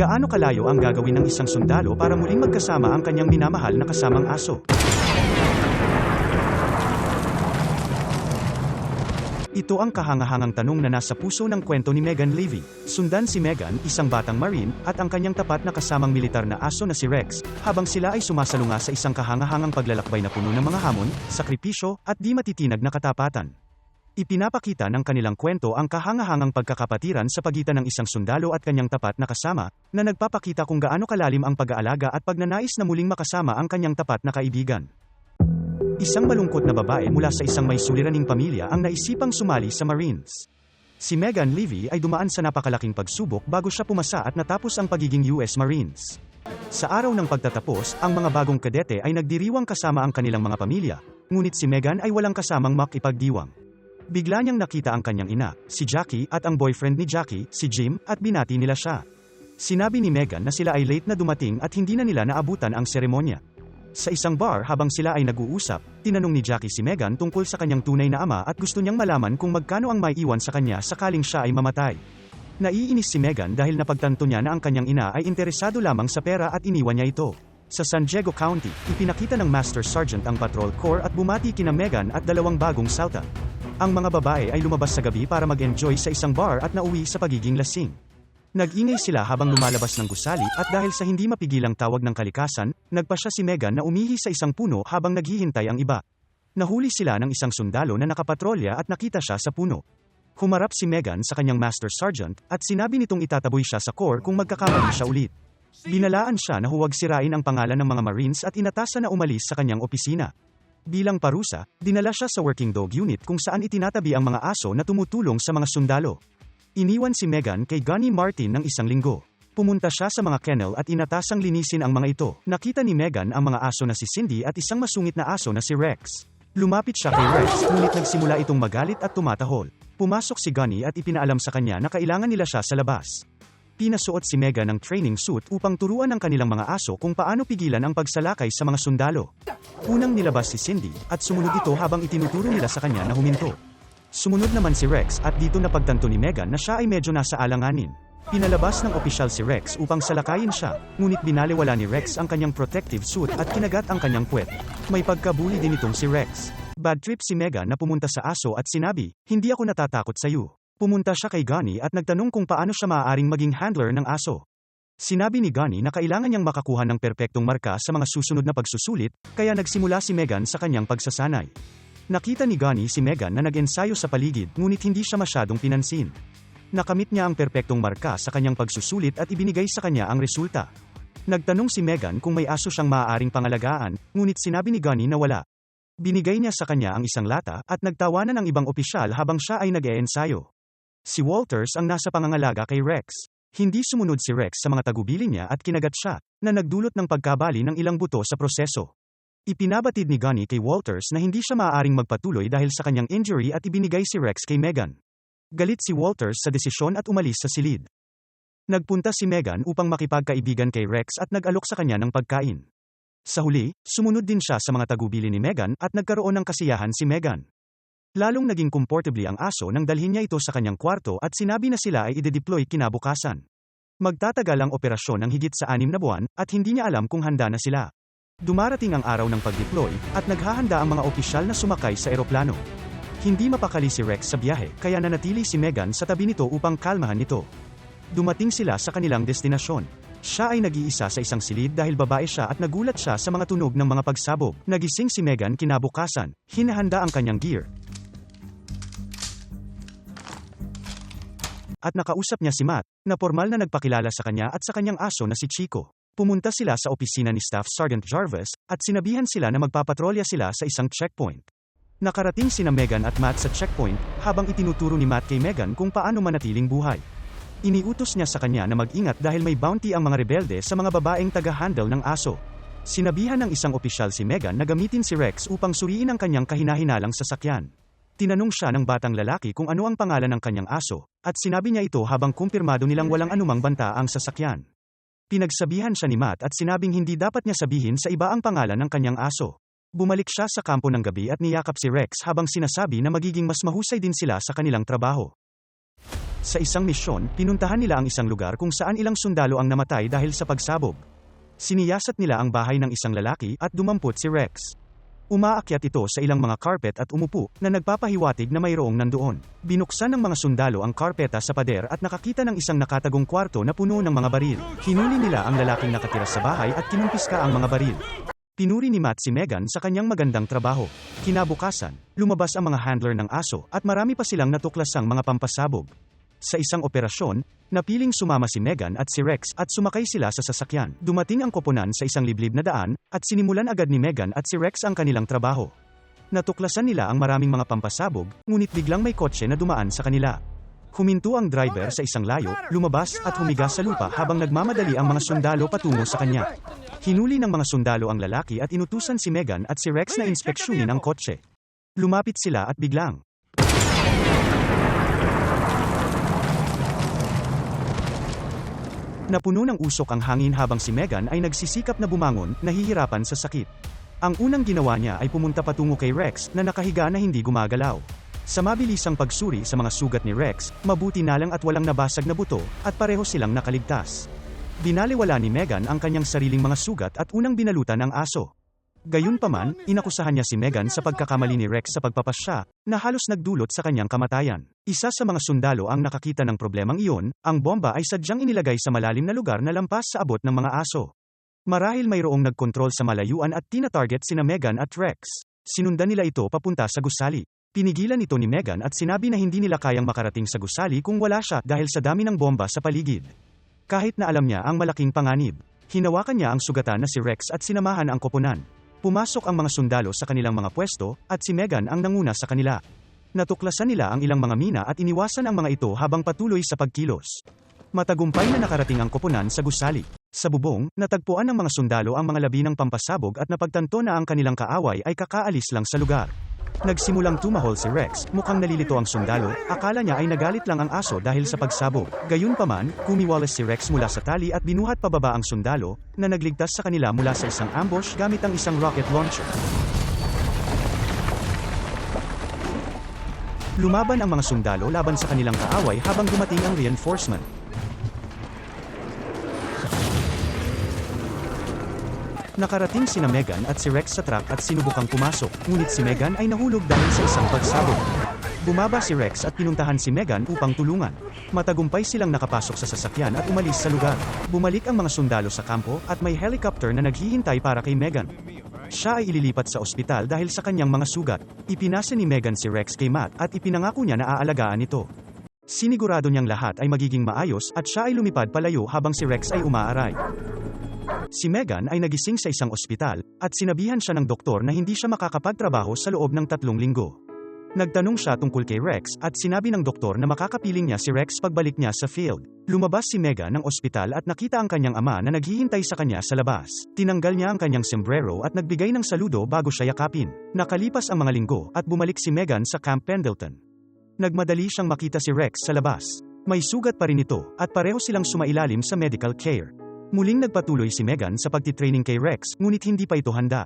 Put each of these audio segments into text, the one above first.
Gaano kalayo ang gagawin ng isang sundalo para muling magkasama ang kanyang minamahal na kasamang aso? Ito ang kahangahangang tanong na nasa puso ng kwento ni Megan Levy. Sundan si Megan, isang batang marine, at ang kanyang tapat na kasamang militar na aso na si Rex, habang sila ay sumasalunga sa isang kahangahangang paglalakbay na puno ng mga hamon, sakripisyo, at di matitinag na katapatan. Ipinapakita ng kanilang kwento ang kahangahangang pagkakapatiran sa pagitan ng isang sundalo at kanyang tapat na kasama, na nagpapakita kung gaano kalalim ang pag-aalaga at pagnanais na muling makasama ang kanyang tapat na kaibigan. Isang malungkot na babae mula sa isang may suliraning pamilya ang naisipang sumali sa Marines. Si Megan Levy ay dumaan sa napakalaking pagsubok bago siya pumasa at natapos ang pagiging US Marines. Sa araw ng pagtatapos, ang mga bagong kadete ay nagdiriwang kasama ang kanilang mga pamilya, ngunit si Megan ay walang kasamang makipagdiwang. Bigla niyang nakita ang kanyang ina, si Jackie at ang boyfriend ni Jackie, si Jim, at binati nila siya. Sinabi ni Megan na sila ay late na dumating at hindi na nila naabutan ang seremonya. Sa isang bar habang sila ay nag-uusap, tinanong ni Jackie si Megan tungkol sa kanyang tunay na ama at gusto niyang malaman kung magkano ang may iwan sa kanya sakaling siya ay mamatay. Naiinis si Megan dahil napagtanto niya na ang kanyang ina ay interesado lamang sa pera at iniwan niya ito. Sa San Diego County, ipinakita ng Master Sergeant ang Patrol Corps at bumati kina Megan at dalawang bagong salta. Ang mga babae ay lumabas sa gabi para mag-enjoy sa isang bar at nauwi sa pagiging lasing. Nag-ingay sila habang lumalabas ng gusali at dahil sa hindi mapigilang tawag ng kalikasan, nagpasya si Megan na umihi sa isang puno habang naghihintay ang iba. Nahuli sila ng isang sundalo na nakapatrolya at nakita siya sa puno. Humarap si Megan sa kanyang Master Sergeant at sinabi nitong itataboy siya sa core kung magkakamali siya ulit. Binalaan siya na huwag sirain ang pangalan ng mga Marines at inatasan na umalis sa kanyang opisina. Bilang parusa, dinala siya sa working dog unit kung saan itinatabi ang mga aso na tumutulong sa mga sundalo. Iniwan si Megan kay Gunny Martin ng isang linggo. Pumunta siya sa mga kennel at inatasang linisin ang mga ito. Nakita ni Megan ang mga aso na si Cindy at isang masungit na aso na si Rex. Lumapit siya kay Rex ngunit nagsimula itong magalit at tumatahol. Pumasok si Gunny at ipinaalam sa kanya na kailangan nila siya sa labas. Pinasuot si Megan ng training suit upang turuan ang kanilang mga aso kung paano pigilan ang pagsalakay sa mga sundalo. Unang nilabas si Cindy at sumunod ito habang itinuturo nila sa kanya na huminto. Sumunod naman si Rex at dito napagtanto ni Megan na siya ay medyo nasa alanganin. Pinalabas ng opisyal si Rex upang salakayin siya, ngunit binaliwala ni Rex ang kanyang protective suit at kinagat ang kanyang puwet. May pagkabuli din itong si Rex. Bad trip si Megan na pumunta sa aso at sinabi, hindi ako natatakot sa iyo. Pumunta siya kay Gunny at nagtanong kung paano siya maaaring maging handler ng aso. Sinabi ni Gunny na kailangan niyang makakuha ng perpektong marka sa mga susunod na pagsusulit, kaya nagsimula si Megan sa kanyang pagsasanay. Nakita ni Gunny si Megan na nag-ensayo sa paligid ngunit hindi siya masyadong pinansin. Nakamit niya ang perpektong marka sa kanyang pagsusulit at ibinigay sa kanya ang resulta. Nagtanong si Megan kung may aso siyang maaaring pangalagaan, ngunit sinabi ni Gunny na wala. Binigay niya sa kanya ang isang lata at nagtawanan ng ibang opisyal habang siya ay nag-eensayo. Si Walters ang nasa pangangalaga kay Rex. Hindi sumunod si Rex sa mga tagubilin niya at kinagat siya, na nagdulot ng pagkabali ng ilang buto sa proseso. Ipinabatid ni Gunny kay Walters na hindi siya maaaring magpatuloy dahil sa kanyang injury at ibinigay si Rex kay Megan. Galit si Walters sa desisyon at umalis sa silid. Nagpunta si Megan upang makipagkaibigan kay Rex at nag-alok sa kanya ng pagkain. Sa huli, sumunod din siya sa mga tagubili ni Megan at nagkaroon ng kasiyahan si Megan. Lalong naging komportabli ang aso nang dalhin niya ito sa kanyang kwarto at sinabi na sila ay ide-deploy kinabukasan. Magtatagal ang operasyon ng higit sa anim na buwan at hindi niya alam kung handa na sila. Dumarating ang araw ng pag-deploy, at naghahanda ang mga opisyal na sumakay sa eroplano. Hindi mapakali si Rex sa biyahe, kaya nanatili si Megan sa tabi nito upang kalmahan ito. Dumating sila sa kanilang destinasyon. Siya ay nag-iisa sa isang silid dahil babae siya at nagulat siya sa mga tunog ng mga pagsabog. Nagising si Megan kinabukasan, hinahanda ang kanyang gear. At nakausap niya si Matt, na formal na nagpakilala sa kanya at sa kanyang aso na si Chico. Pumunta sila sa opisina ni Staff Sergeant Jarvis, at sinabihan sila na magpapatrolya sila sa isang checkpoint. Nakarating sina Megan at Matt sa checkpoint, habang itinuturo ni Matt kay Megan kung paano manatiling buhay. Iniutos niya sa kanya na mag-ingat dahil may bounty ang mga rebelde sa mga babaeng taga-handle ng aso. Sinabihan ng isang opisyal si Megan na gamitin si Rex upang suriin ang kanyang kahinahinalang sasakyan. Tinanong siya ng batang lalaki kung ano ang pangalan ng kanyang aso, at sinabi niya ito habang kumpirmado nilang walang anumang banta ang sasakyan. Pinagsabihan siya ni Matt at sinabing hindi dapat niya sabihin sa iba ang pangalan ng kanyang aso. Bumalik siya sa kampo ng gabi at niyakap si Rex habang sinasabi na magiging mas mahusay din sila sa kanilang trabaho. Sa isang misyon, pinuntahan nila ang isang lugar kung saan ilang sundalo ang namatay dahil sa pagsabog. Siniyasat nila ang bahay ng isang lalaki at dumampot si Rex. Umaakyat ito sa ilang mga carpet at umupo na nagpapahiwatig na mayroong nandoon. Binuksan ng mga sundalo ang karpeta sa pader at nakakita ng isang nakatagong kwarto na puno ng mga baril. Hinuli nila ang lalaking nakatira sa bahay at kinumpiska ang mga baril. Pinuri ni Matt si Megan sa kanyang magandang trabaho. Kinabukasan, lumabas ang mga handler ng aso at marami pa silang natuklasang mga pampasabog. Sa isang operasyon, napiling sumama si Megan at si Rex at sumakay sila sa sasakyan. Dumating ang koponan sa isang liblib na daan at sinimulan agad ni Megan at si Rex ang kanilang trabaho. Natuklasan nila ang maraming mga pampasabog, ngunit biglang may kotse na dumaan sa kanila. Huminto ang driver sa isang layo, lumabas at humiga sa lupa habang nagmamadali ang mga sundalo patungo sa kanya. Hinuli ng mga sundalo ang lalaki at inutusan si Megan at si Rex na inspeksyonin ang kotse. Lumapit sila at biglang, Napuno ng usok ang hangin habang si Megan ay nagsisikap na bumangon, nahihirapan sa sakit. Ang unang ginawa niya ay pumunta patungo kay Rex na nakahiga na hindi gumagalaw. Sa mabilisang pagsuri sa mga sugat ni Rex, mabuti na lang at walang nabasag na buto, at pareho silang nakaligtas. Binaliwala ni Megan ang kanyang sariling mga sugat at unang binalutan ang aso. Gayunpaman, inakusahan niya si Megan sa pagkakamali ni Rex sa pagpapasya, na halos nagdulot sa kanyang kamatayan. Isa sa mga sundalo ang nakakita ng problemang iyon, ang bomba ay sadyang inilagay sa malalim na lugar na lampas sa abot ng mga aso. Marahil mayroong nagkontrol sa malayuan at tina-target sina Megan at Rex. Sinundan nila ito papunta sa gusali. Pinigilan ito ni Megan at sinabi na hindi nila kayang makarating sa gusali kung wala siya dahil sa dami ng bomba sa paligid. Kahit na alam niya ang malaking panganib, hinawakan niya ang sugatan na si Rex at sinamahan ang koponan. Pumasok ang mga sundalo sa kanilang mga pwesto, at si Megan ang nanguna sa kanila. Natuklasan nila ang ilang mga mina at iniwasan ang mga ito habang patuloy sa pagkilos. Matagumpay na nakarating ang koponan sa gusali. Sa bubong, natagpuan ng mga sundalo ang mga labi ng pampasabog at napagtanto na ang kanilang kaaway ay kakaalis lang sa lugar. Nagsimulang tumahol si Rex, mukhang nalilito ang sundalo, akala niya ay nagalit lang ang aso dahil sa pagsabog. Gayunpaman, kumiwalas si Rex mula sa tali at binuhat pababa ang sundalo, na nagligtas sa kanila mula sa isang ambush gamit ang isang rocket launcher. Lumaban ang mga sundalo laban sa kanilang kaaway habang dumating ang reinforcement. Nakarating sina Megan at si Rex sa truck at sinubukang pumasok, ngunit si Megan ay nahulog dahil sa isang pagsabog. Bumaba si Rex at pinuntahan si Megan upang tulungan. Matagumpay silang nakapasok sa sasakyan at umalis sa lugar. Bumalik ang mga sundalo sa kampo at may helicopter na naghihintay para kay Megan. Siya ay ililipat sa ospital dahil sa kanyang mga sugat. Ipinasa ni Megan si Rex kay Matt at ipinangako niya na aalagaan ito. Sinigurado niyang lahat ay magiging maayos at siya ay lumipad palayo habang si Rex ay umaaray. Si Megan ay nagising sa isang ospital, at sinabihan siya ng doktor na hindi siya makakapagtrabaho sa loob ng tatlong linggo. Nagtanong siya tungkol kay Rex at sinabi ng doktor na makakapiling niya si Rex pagbalik niya sa field. Lumabas si Megan ng ospital at nakita ang kanyang ama na naghihintay sa kanya sa labas. Tinanggal niya ang kanyang sombrero at nagbigay ng saludo bago siya yakapin. Nakalipas ang mga linggo at bumalik si Megan sa Camp Pendleton. Nagmadali siyang makita si Rex sa labas. May sugat pa rin ito at pareho silang sumailalim sa medical care. Muling nagpatuloy si Megan sa pagtitraining kay Rex, ngunit hindi pa ito handa.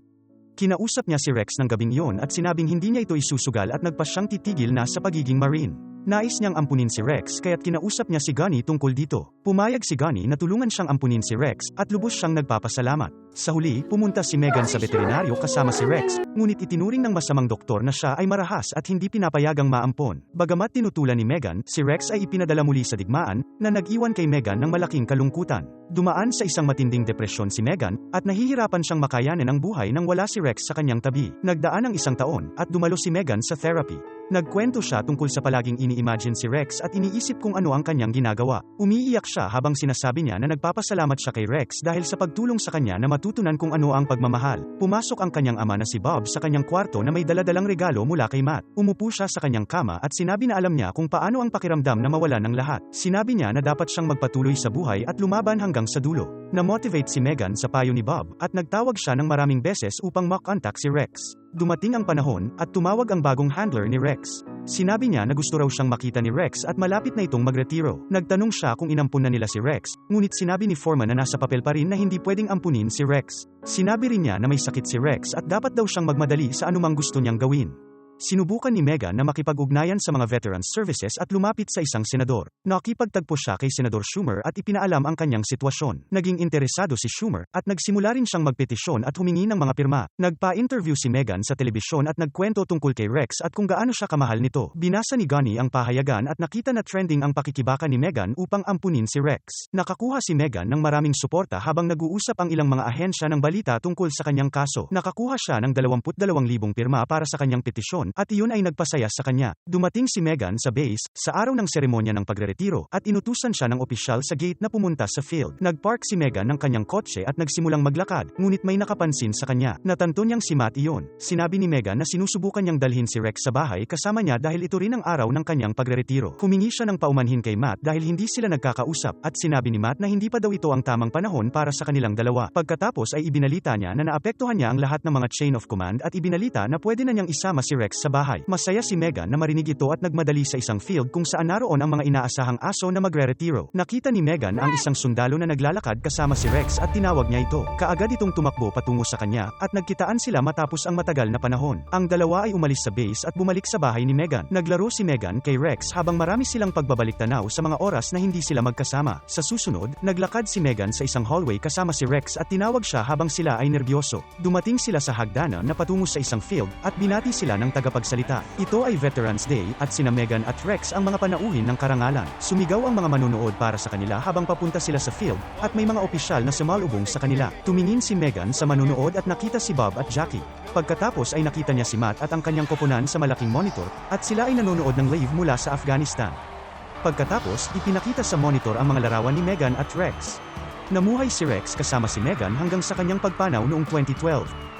Kinausap niya si Rex ng gabing iyon at sinabing hindi niya ito isusugal at nagpa siyang titigil na sa pagiging marine. Nais niyang ampunin si Rex kaya't kinausap niya si Gunny tungkol dito. Pumayag si Gunny na tulungan siyang ampunin si Rex at lubos siyang nagpapasalamat. Sa huli, pumunta si Megan sa veterinaryo kasama si Rex, ngunit itinuring ng masamang doktor na siya ay marahas at hindi pinapayagang maampon. Bagamat tinutulan ni Megan, si Rex ay ipinadala muli sa digmaan, na nag-iwan kay Megan ng malaking kalungkutan. Dumaan sa isang matinding depresyon si Megan, at nahihirapan siyang makayanan ang buhay nang wala si Rex sa kanyang tabi. Nagdaan ang isang taon, at dumalo si Megan sa therapy. Nagkwento siya tungkol sa palaging ini-imagine si Rex at iniisip kung ano ang kanyang ginagawa. Umiiyak siya habang sinasabi niya na nagpapasalamat siya kay Rex dahil sa pagtulong sa kanya na matutunan kung ano ang pagmamahal. Pumasok ang kanyang ama na si Bob sa kanyang kwarto na may daladalang regalo mula kay Matt. Umupo siya sa kanyang kama at sinabi na alam niya kung paano ang pakiramdam na mawala ng lahat. Sinabi niya na dapat siyang magpatuloy sa buhay at lumaban hanggang sa dulo. Na-motivate si Megan sa payo ni Bob at nagtawag siya ng maraming beses upang makontak si Rex. Dumating ang panahon at tumawag ang bagong handler ni Rex. Sinabi niya na gusto raw siyang makita ni Rex at malapit na itong magretiro. Nagtanong siya kung inampun na nila si Rex, ngunit sinabi ni Foreman na nasa papel pa rin na hindi pwedeng ampunin si Rex. Sinabi rin niya na may sakit si Rex at dapat daw siyang magmadali sa anumang gusto niyang gawin. Sinubukan ni Megan na makipag-ugnayan sa mga veterans services at lumapit sa isang senador. Nakipagtagpo siya kay Senador Schumer at ipinaalam ang kanyang sitwasyon. Naging interesado si Schumer at nagsimula rin siyang magpetisyon at humingi ng mga pirma. Nagpa-interview si Megan sa telebisyon at nagkwento tungkol kay Rex at kung gaano siya kamahal nito. Binasa ni Gunny ang pahayagan at nakita na trending ang pakikibaka ni Megan upang ampunin si Rex. Nakakuha si Megan ng maraming suporta habang nag-uusap ang ilang mga ahensya ng balita tungkol sa kanyang kaso. Nakakuha siya ng 22,000 pirma para sa kanyang petisyon at iyon ay nagpasaya sa kanya. Dumating si Megan sa base sa araw ng seremonya ng pagreretiro at inutusan siya ng opisyal sa gate na pumunta sa field. Nagpark si Megan ng kanyang kotse at nagsimulang maglakad, ngunit may nakapansin sa kanya. Natanto niyang si Matt iyon. Sinabi ni Megan na sinusubukan niyang dalhin si Rex sa bahay kasama niya dahil ito rin ang araw ng kanyang pagreretiro. Humingi siya ng paumanhin kay Matt dahil hindi sila nagkakausap at sinabi ni Matt na hindi pa daw ito ang tamang panahon para sa kanilang dalawa. Pagkatapos ay ibinalita niya na naapektuhan niya ang lahat ng mga chain of command at ibinalita na pwede na niyang isama si Rex sa bahay. Masaya si Megan na marinig ito at nagmadali sa isang field kung saan naroon ang mga inaasahang aso na magre-retiro. Nakita ni Megan ang isang sundalo na naglalakad kasama si Rex at tinawag niya ito. Kaagad itong tumakbo patungo sa kanya at nagkitaan sila matapos ang matagal na panahon. Ang dalawa ay umalis sa base at bumalik sa bahay ni Megan. Naglaro si Megan kay Rex habang marami silang pagbabalik tanaw sa mga oras na hindi sila magkasama. Sa susunod, naglakad si Megan sa isang hallway kasama si Rex at tinawag siya habang sila ay nerbyoso. Dumating sila sa hagdanan na patungo sa isang field at binati sila ng tagapagsalita. Ito ay Veterans Day at sina Megan at Rex ang mga panauhin ng karangalan. Sumigaw ang mga manunood para sa kanila habang papunta sila sa field at may mga opisyal na sumalubong sa kanila. Tumingin si Megan sa manunood at nakita si Bob at Jackie. Pagkatapos ay nakita niya si Matt at ang kanyang koponan sa malaking monitor at sila ay nanonood ng live mula sa Afghanistan. Pagkatapos, ipinakita sa monitor ang mga larawan ni Megan at Rex. Namuhay si Rex kasama si Megan hanggang sa kanyang pagpanaw noong 2012.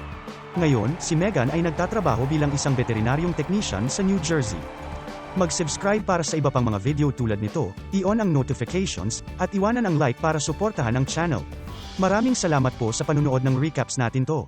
Ngayon, si Megan ay nagtatrabaho bilang isang veterinaryong technician sa New Jersey. Mag-subscribe para sa iba pang mga video tulad nito, i-on ang notifications, at iwanan ang like para suportahan ang channel. Maraming salamat po sa panunood ng recaps natin to.